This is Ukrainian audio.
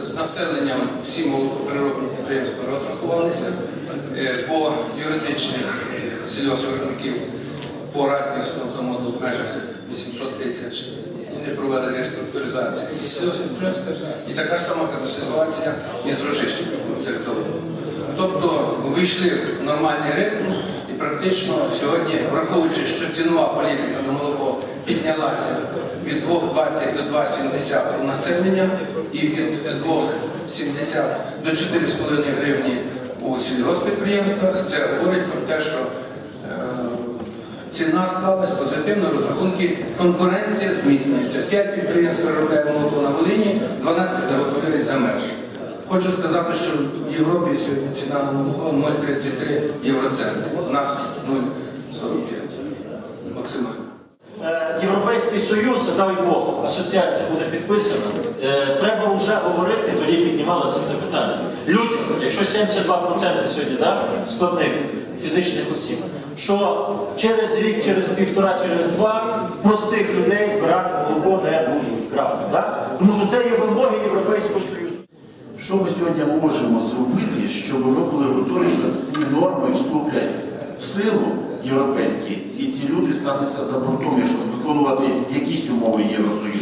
з населенням всі молокопереробні підприємства розрахувалися. Е, По юридичних сільгоспвиробників по Раднівському заводу в межах 800 тисяч вони провели реструктуризацію і сільгосппідприємства. І така сама ситуація із Рожищенським серцевим. Тобто вийшли в нормальний ритм і практично сьогодні, враховуючи, що цінова політика на молоко піднялася від 2,20 до 2,70 у населення і від 2,70 до 4,5 гривні у сільгоспідприємствах, це говорить про те, що е, ціна сталася позитивно, розрахунки, конкуренція зміцнюється. 5 підприємств переробляє молоко на Волині, 12 заготовились за меж. Хочу сказати, що в Європі сьогодні ціна на молоко 0,33 євроценти. У нас 0,45 Європейський Союз, дай Бог, асоціація буде підписана. Е, Треба вже говорити, тоді піднімалося це питання. Людям, якщо 72% сьогодні да, складних фізичних осіб, що через рік, через півтора, через два простих людей збирати молоко не будуть. Крапка, да? Тому що це є вимоги Європейського Союзу. Що ми сьогодні можемо зробити, щоб ми були готові, що ці норми вступлять в силу європейські, і ці люди стануться за бортом, щоб виконувати якісь умови Євросоюзу?